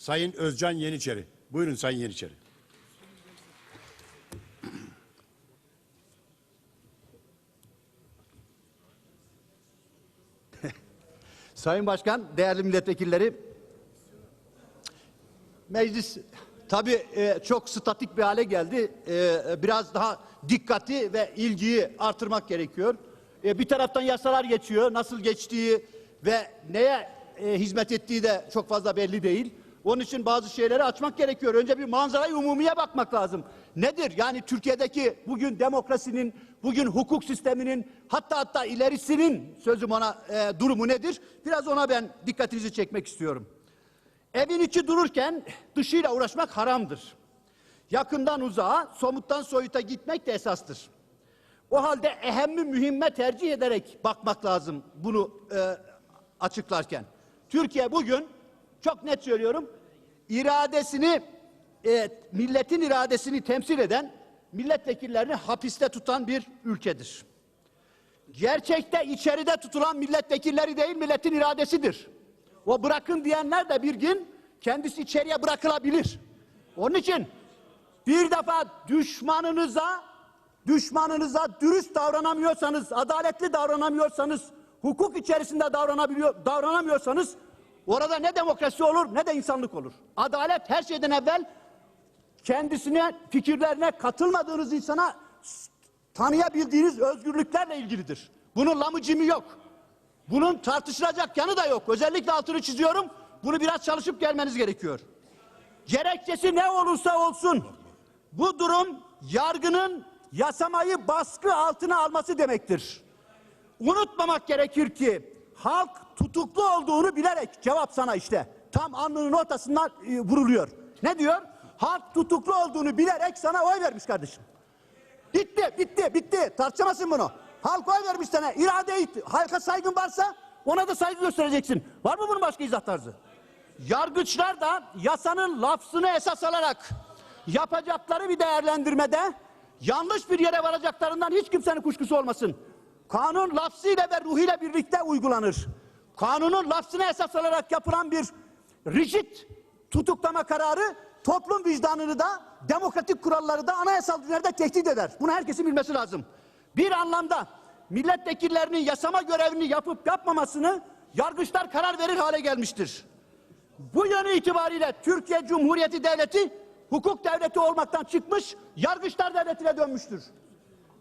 Sayın Özcan Yeniçeri. Buyurun Sayın Yeniçeri. Sayın Başkan, değerli milletvekilleri, meclis tabii e, çok statik bir hale geldi. E, biraz daha dikkati ve ilgiyi artırmak gerekiyor. E, bir taraftan yasalar geçiyor, nasıl geçtiği ve neye e, hizmet ettiği de çok fazla belli değil. Onun için bazı şeyleri açmak gerekiyor. Önce bir manzarayı umumiye bakmak lazım. Nedir? Yani Türkiye'deki bugün demokrasinin, bugün hukuk sisteminin, hatta hatta ilerisinin sözüm ona e, durumu nedir? Biraz ona ben dikkatinizi çekmek istiyorum. Evin içi dururken dışıyla uğraşmak haramdır. Yakından uzağa, somuttan soyuta gitmek de esastır. O halde ehemmi mühimme tercih ederek bakmak lazım bunu e, açıklarken. Türkiye bugün çok net söylüyorum iradesini e, milletin iradesini temsil eden milletvekillerini hapiste tutan bir ülkedir. Gerçekte içeride tutulan milletvekilleri değil milletin iradesidir. O bırakın diyenler de bir gün kendisi içeriye bırakılabilir. Onun için bir defa düşmanınıza düşmanınıza dürüst davranamıyorsanız, adaletli davranamıyorsanız, hukuk içerisinde davranabiliyor, davranamıyorsanız orada ne demokrasi olur ne de insanlık olur. Adalet her şeyden evvel kendisine, fikirlerine katılmadığınız insana tanıyabildiğiniz özgürlüklerle ilgilidir. Bunun lamıcımı yok. Bunun tartışılacak yanı da yok. Özellikle altını çiziyorum. Bunu biraz çalışıp gelmeniz gerekiyor. Gerekçesi ne olursa olsun bu durum yargının yasamayı baskı altına alması demektir. Unutmamak gerekir ki halk tutuklu olduğunu bilerek cevap sana işte tam alnının ortasından e, vuruluyor. Ne diyor? Halk tutuklu olduğunu bilerek sana oy vermiş kardeşim. Bitti, bitti, bitti. Tartışamazsın bunu. Halk oy vermiş sana. İrade itti. Halka saygın varsa ona da saygı göstereceksin. Var mı bunun başka izah tarzı? Yargıçlar da yasanın lafzını esas alarak yapacakları bir değerlendirmede yanlış bir yere varacaklarından hiç kimsenin kuşkusu olmasın. Kanun lafzıyla ve ruhuyla birlikte uygulanır. Kanunun lafzını esas alarak yapılan bir rigid tutuklama kararı toplum vicdanını da demokratik kuralları da anayasal düzeninde tehdit eder. Bunu herkesin bilmesi lazım. Bir anlamda milletvekillerinin yasama görevini yapıp yapmamasını yargıçlar karar verir hale gelmiştir. Bu yönü itibariyle Türkiye Cumhuriyeti Devleti hukuk devleti olmaktan çıkmış, yargıçlar devletine dönmüştür.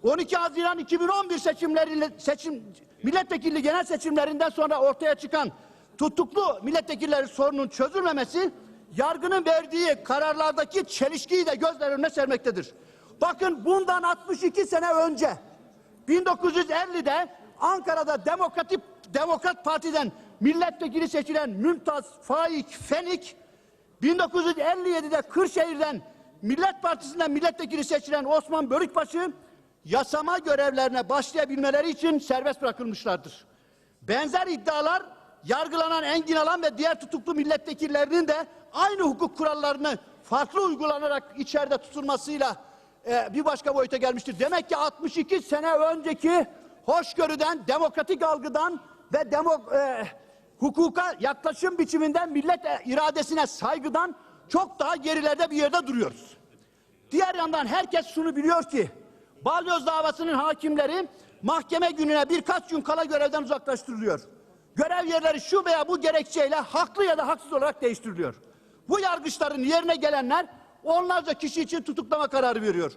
12 Haziran 2011 seçimleriyle seçim milletvekilliği genel seçimlerinden sonra ortaya çıkan tutuklu milletvekilleri sorunun çözülmemesi yargının verdiği kararlardaki çelişkiyi de gözler önüne sermektedir. Bakın bundan 62 sene önce 1950'de Ankara'da Demokratik Demokrat Parti'den milletvekili seçilen Mümtaz Faik Fenik 1957'de Kırşehir'den Millet Partisi'nden milletvekili seçilen Osman Börükbaşı yasama görevlerine başlayabilmeleri için serbest bırakılmışlardır. Benzer iddialar yargılanan Engin Alan ve diğer tutuklu milletvekillerinin de aynı hukuk kurallarını farklı uygulanarak içeride tutulmasıyla e, bir başka boyuta gelmiştir. Demek ki 62 sene önceki hoşgörüden, demokratik algıdan ve demo, e, hukuka yaklaşım biçiminden millet e, iradesine saygıdan çok daha gerilerde bir yerde duruyoruz. Diğer yandan herkes şunu biliyor ki Balyoz davasının hakimleri mahkeme gününe birkaç gün kala görevden uzaklaştırılıyor. Görev yerleri şu veya bu gerekçeyle haklı ya da haksız olarak değiştiriliyor. Bu yargıçların yerine gelenler onlarca kişi için tutuklama kararı veriyor.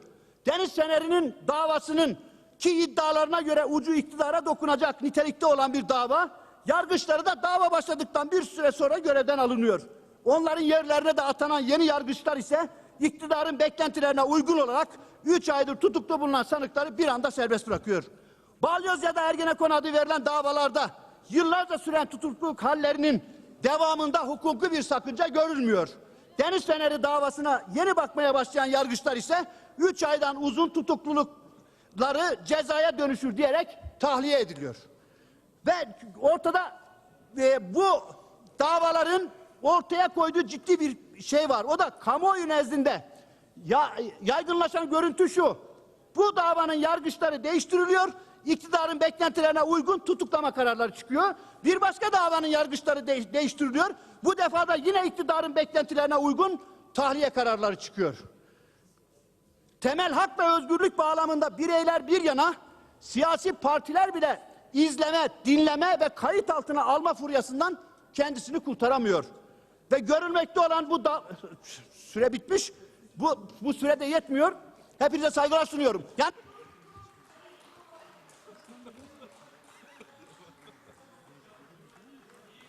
Deniz Fener'in davasının ki iddialarına göre ucu iktidara dokunacak nitelikte olan bir dava, yargıçları da dava başladıktan bir süre sonra görevden alınıyor. Onların yerlerine de atanan yeni yargıçlar ise iktidarın beklentilerine uygun olarak 3 aydır tutuklu bulunan sanıkları bir anda serbest bırakıyor. Balyoz ya da Ergenekon adı verilen davalarda yıllarca süren tutukluluk hallerinin devamında hukuki bir sakınca görülmüyor. Deniz Feneri davasına yeni bakmaya başlayan yargıçlar ise 3 aydan uzun tutuklulukları cezaya dönüşür diyerek tahliye ediliyor. Ve ortada e, bu davaların ortaya koyduğu ciddi bir şey var. O da kamuoyu nezdinde ya, yaygınlaşan görüntü şu. Bu davanın yargıçları değiştiriliyor. iktidarın beklentilerine uygun tutuklama kararları çıkıyor. Bir başka davanın yargıçları de- değiştiriliyor. Bu defa da yine iktidarın beklentilerine uygun tahliye kararları çıkıyor. Temel hak ve özgürlük bağlamında bireyler bir yana, siyasi partiler bile izleme, dinleme ve kayıt altına alma furyasından kendisini kurtaramıyor. Ve görülmekte olan bu da süre bitmiş. Bu bu sürede yetmiyor. Hepinize saygılar sunuyorum. Yani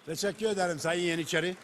Teşekkür ederim Sayın Yeniçeri.